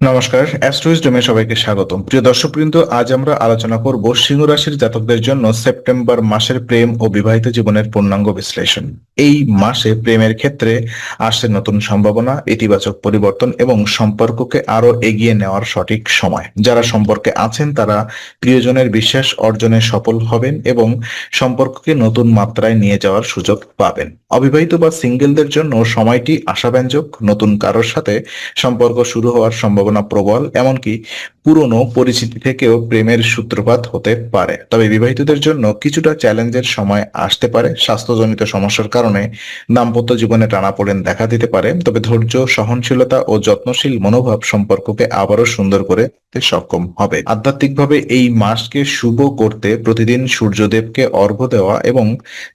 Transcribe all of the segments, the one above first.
নমস্কার অ্যাস্ট্রোইজডমে সবাইকে স্বাগতম। প্রিয় দর্শকবৃন্দ, আজ আমরা আলোচনা করব সিংহ রাশির জাতকদের জন্য সেপ্টেম্বর মাসের প্রেম ও বিবাহিত জীবনের পূর্ণাঙ্গ বিশ্লেষণ। এই মাসে প্রেমের ক্ষেত্রে আসছে নতুন সম্ভাবনা, ইতিবাচক পরিবর্তন এবং সম্পর্ককে আরও এগিয়ে নেওয়ার সঠিক সময়। যারা সম্পর্কে আছেন, তারা প্রিয়জনের বিশ্বাস অর্জনে সফল হবেন এবং সম্পর্ককে নতুন মাত্রায় নিয়ে যাওয়ার সুযোগ পাবেন। অবিবাহিত বা সিঙ্গেলদের জন্য সময়টি আশাব্যঞ্জক, নতুন কারোর সাথে সম্পর্ক শুরু হওয়ার সম্ভাবনা প্রবল এমনকি পুরনো পরিচিতি থেকেও প্রেমের সূত্রপাত হতে পারে। তবে বিবাহিতদের জন্য কিছুটা চ্যালেঞ্জের সময় আসতে পারে। স্বাস্থ্যজনিত সমস্যার কারণে দাম্পত্য জীবনে টানাপোড়েন দেখা দিতে পারে। তবে ধৈর্য, সহনশীলতা ও যত্নশীল মনোভাব সম্পর্ককে আবারও সুন্দর করে সক্ষম হবে। আধ্যাত্মিকভাবে এই মাসকে শুভ করতে প্রতিদিন সূর্যদেবকে অর্ঘ্য দেওয়া এবং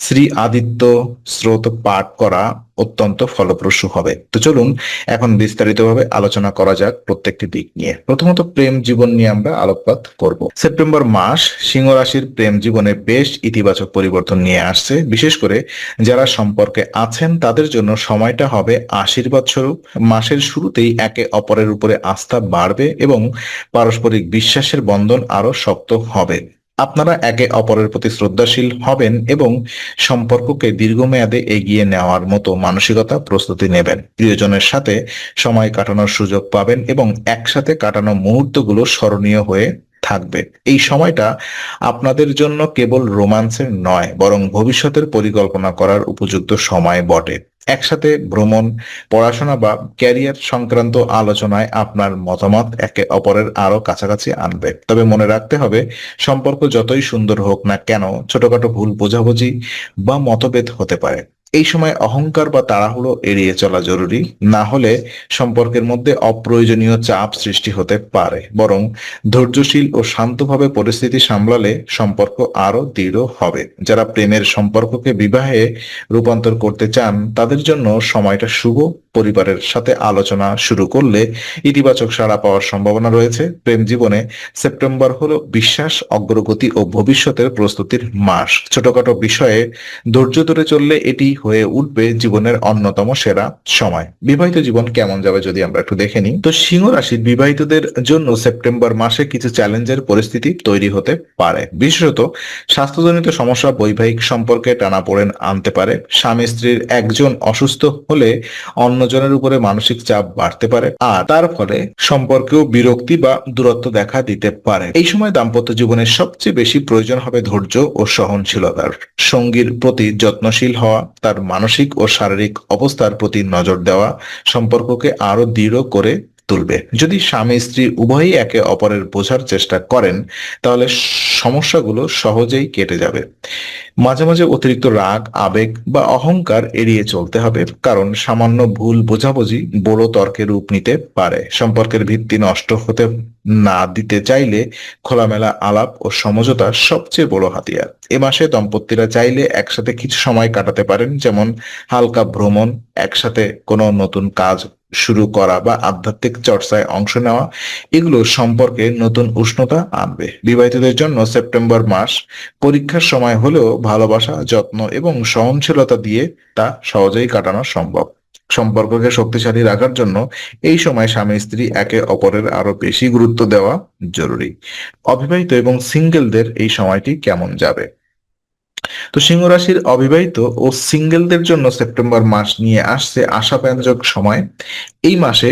শ্রী আদিত্য স্রোত পাঠ করা অত্যন্ত ফলপ্রসূ হবে। তো চলুন, এখন বিস্তারিতভাবে আলোচনা করা যাক প্রত্যেকটি দিক নিয়ে। প্রথমত প্রেম জীবন নিয়ে আমরা আলোকপাত করব। সেপ্টেম্বর মাস সিংহ রাশির প্রেম জীবনে বেশ ইতিবাচক পরিবর্তন নিয়ে আসছে। বিশেষ করে যারা সম্পর্কে আছেন, তাদের জন্য সময়টা হবে আশীর্বাদ স্বরূপ। মাসের শুরুতেই একে অপরের উপরে আস্থা বাড়বে এবং পারস্পরিক বিশ্বাসের বন্ধন আরও শক্ত হবে। আপনারা একে অপরের প্রতি শ্রদ্ধাশীল হবেন এবং সম্পর্ককে দীর্ঘমেয়াদে এগিয়ে নেওয়ার মতো মানসিকতা প্রস্তুতি নেবেন। প্রিয়জনের সাথে সময় কাটানোর সুযোগ পাবেন এবং একসাথে কাটানো মুহূর্তগুলো স্মরণীয় হয়ে থাকবে। এই সময়টা আপনাদের জন্য কেবল রোমান্সের নয়, বরং ভবিষ্যতের পরিকল্পনা করার উপযুক্ত সময় বটে। একসাথে ভ্রমণ, পড়াশোনা বা ক্যারিয়ার সংক্রান্ত আলোচনায় আপনার মতামত একে অপরের আরও কাছাকাছি আনবে। তবে মনে রাখতে হবে, সম্পর্ক যতই সুন্দর হোক না কেন, ছোটখাটো ভুল বোঝাবুঝি বা মতভেদ হতে পারে। এই সময় অহংকার বা তাড়াহুড়ো এড়িয়ে চলা জরুরি। না হলে সম্পর্কের মধ্যে অপ্রয়োজনীয় চাপ সৃষ্টি হতে পারে। বরং ধৈর্যশীল ও শান্তভাবে পরিস্থিতি সামলালে সম্পর্ক আরও দৃঢ় হবে। যারা প্রেমের সম্পর্ককে বিবাহে রূপান্তর করতে চান, তাদের জন্য সময়টা শুভ পরিবারের সাথে আলোচনা শুরু করলে ইতিবাচক সাড়া পাওয়ার সম্ভাবনা রয়েছে। প্রেম জীবনে সেপ্টেম্বর হলো বিশ্বাস, অগ্রগতি ও ভবিষ্যতের প্রস্তুতির মাস। ছোটখাটো বিষয়ে ধৈর্য ধরে চললে এটি হয়ে উঠবে জীবনের অন্যতম সেরা সময়। বিবাহিত জীবন কেমন যাবে যদি আমরা একটু দেখে নিই? তো সিংহ রাশির বিবাহিতদের জন্য সেপ্টেম্বর মাসে কিছু চ্যালেঞ্জের পরিস্থিতি তৈরি হতে পারে। বিশেষত স্বাস্থ্যজনিত সমস্যা, বৈবাহিক সম্পর্কে টানাপোড়েন আনতে পারে। স্বামী স্ত্রীর একজন অসুস্থ হলে অন্যজনের উপরে মানসিক চাপ বাড়তে পারে আর তার ফলে সম্পর্কেও বিরক্তি বা দূরত্ব দেখা দিতে পারে। এই সময় দাম্পত্য জীবনের সবচেয়ে বেশি প্রয়োজন হবে ধৈর্য ও সহনশীলতার। সঙ্গীর প্রতি যত্নশীল হওয়া, তার মানসিক ও শারীরিক অবস্থার প্রতি নজর দেওয়া, সম্পর্ককে আরও দৃঢ় করে তুলবে। যদি স্বামী স্ত্রী উভয়ই একে অপরের বোঝার চেষ্টা করেন, তাহলে সমস্যাগুলো সহজেই কেটে যাবে। মাঝে মাঝে অতিরিক্ত রাগ, আবেগ বা অহংকার এড়িয়ে চলতে হবে, কারণ সামান্য ভুল বোঝাবুঝি বড় তর্কে রূপ নিতে পারে। সম্পর্কের ভিত্তি নষ্ট হতে না দিতে চাইলে খোলামেলা আলাপ ও সমঝোতা সবচেয়ে বড় হাতিয়ার। এ মাসে দম্পতিরা চাইলে একসাথে কিছু সময় কাটাতে পারেন, যেমন হালকা ভ্রমণ, একসাথে কোনো নতুন কাজ শুরু করা বা আধ্যাত্মিক চর্চায় অংশ নেওয়া, এগুলো সম্পর্কে নতুন উষ্ণতা আনবে। বিবাহিতদের জন্য সেপ্টেম্বর মাস পরীক্ষার সময় হলেও ভালোবাসা, যত্ন এবং সহনশীলতা দিয়ে তা সহজেই কাটানো সম্ভব। সম্পর্ককে শক্তিশালী রাখার জন্য এই সময় স্বামী স্ত্রী একে অপরের আরও বেশি গুরুত্ব দেওয়া জরুরি। অবিবাহিত এবং সিঙ্গেলদের এই সময়টি কেমন যাবে? তো সিংহ রাশির অবিবাহিত ও সিঙ্গেলদের জন্য সেপ্টেম্বর মাস নিয়ে আসছে আশাব্যঞ্জক সময়। এই মাসে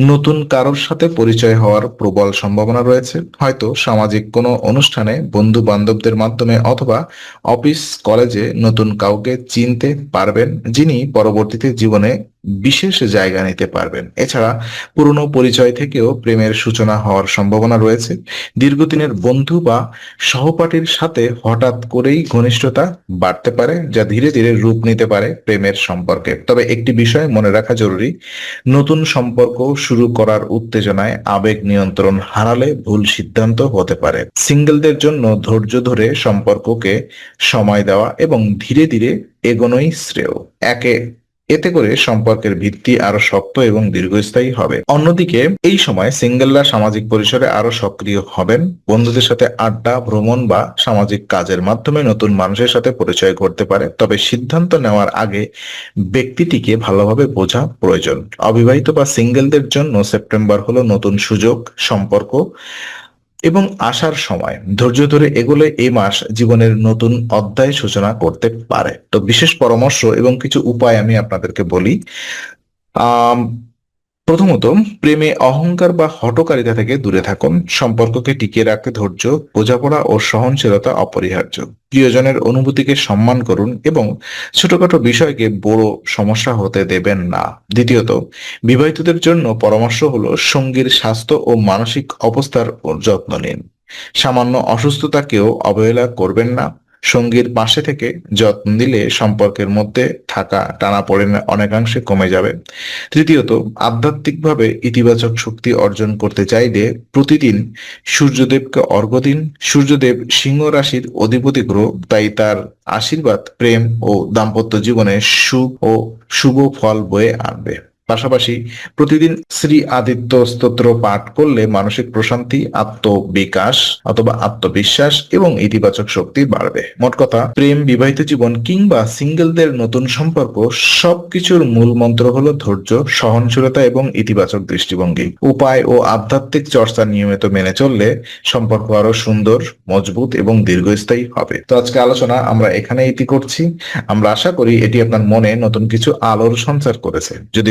নতুন কারোর সাথে পরিচয় হওয়ার প্রবল সম্ভাবনা রয়েছে। হয়তো সামাজিক কোনো অনুষ্ঠানে বন্ধু বান্ধবদের মাধ্যমে অথবা অফিস, কলেজে নতুন কাউকে চিনতে পারবেন, যিনি পরবর্তীতে জীবনে বিশেষ জায়গা নিতে পারবেন। এছাড়া পুরনো পরিচয় থেকেও প্রেমের সূচনা হওয়ার সম্ভাবনা রয়েছে। দীর্ঘদিনের বন্ধু বা সহপাঠীর সাথে হঠাৎ করেই ঘনিষ্ঠতা বাড়তে পারে, যা ধীরে ধীরে রূপ নিতে পারে প্রেমের সম্পর্কে। তবে একটি বিষয় মনে রাখা জরুরি, নতুন সম্পর্ক শুরু করার উত্তেজনায় আবেগ নিয়ন্ত্রণ হারালে ভুল সিদ্ধান্ত হতে পারে। সিঙ্গেলদের জন্য ধৈর্য ধরে সম্পর্ককে সময় দেওয়া এবং ধীরে ধীরে এগোনোই শ্রেয়। একে এতে করে সম্পর্কের ভিত্তি আরও শক্ত এবং দীর্ঘস্থায়ী হবে। অন্যদিকে, এই সময় সিঙ্গেলরা সামাজিক পরিসরে আরও সক্রিয় হবেন। বন্ধুদের সাথে আড্ডা, ভ্রমণ বা সামাজিক কাজের মাধ্যমে নতুন মানুষের সাথে পরিচয় করতে পারে। তবে সিদ্ধান্ত নেওয়ার আগে ব্যক্তিটিকে ভালোভাবে বোঝা প্রয়োজন। অবিবাহিত বা সিঙ্গেলদের জন্য সেপ্টেম্বর হলো নতুন সুযোগ, সম্পর্ক এবং আসার সময় ধৈর্য ধরে এগোলে এই মাস জীবনের নতুন অধ্যায় সূচনা করতে পারে। তো বিশেষ পরামর্শ এবং কিছু উপায় আমি আপনাদেরকে বলি। প্রথমত, প্রেমে অহংকার বা হটকারিতা থেকে দূরে থাকুন। সম্পর্ককে টিকিয়ে রাখতে ধৈর্য, বোঝাপড়া ও সহনশীলতা অপরিহার্য। প্রিয়জনের অনুভূতিকে সম্মান করুন এবং ছোটখাটো বিষয়কে বড় সমস্যা হতে দেবেন না। দ্বিতীয়ত, বিবাহিতদের জন্য পরামর্শ হলো সঙ্গীর স্বাস্থ্য ও মানসিক অবস্থার যত্ন নিন। সামান্য অসুস্থতাকেও অবহেলা করবেন না। সঙ্গীর পাশে থেকে যত্ন নিলে সম্পর্কের মধ্যে থাকা টানাপোড়েন অনেকাংশে কমে যাবে। তৃতীয়ত, আধ্যাত্মিকভাবে ইতিবাচক শক্তি অর্জন করতে চাইলে প্রতিদিন সূর্যদেবকে অর্ঘ্য দিন। সূর্যদেব সিংহ রাশির অধিপতি গ্রহ, তাই তার আশীর্বাদ, প্রেম ও দাম্পত্য জীবনে সুখ ও শুভ ফল বয়ে আনবে। পাশাপাশি প্রতিদিন শ্রী আদিত্য স্তোত্র পাঠ করলে মানসিক প্রশান্তি, আত্মবিকাশ অথবা আত্মবিশ্বাস এবং ইতিবাচক শক্তি বাড়বে। মোট কথা, প্রেম, বিবাহিত জীবন কিংবা সিঙ্গেলদের নতুন সম্পর্ক সবকিছুর মূল মন্ত্র হলো ধৈর্য, সহনশীলতা এবং ইতিবাচক দৃষ্টিভঙ্গি। উপায় ও আধ্যাত্মিক চর্চা নিয়মিত মেনে চললে সম্পর্ক আরও সুন্দর, মজবুত এবং দীর্ঘস্থায়ী হবে। তো আজকে আলোচনা আমরা এখানে ইতি করছি। আমরা আশা করি এটি আপনার মনে নতুন কিছু আলোর সঞ্চার করেছে। যদি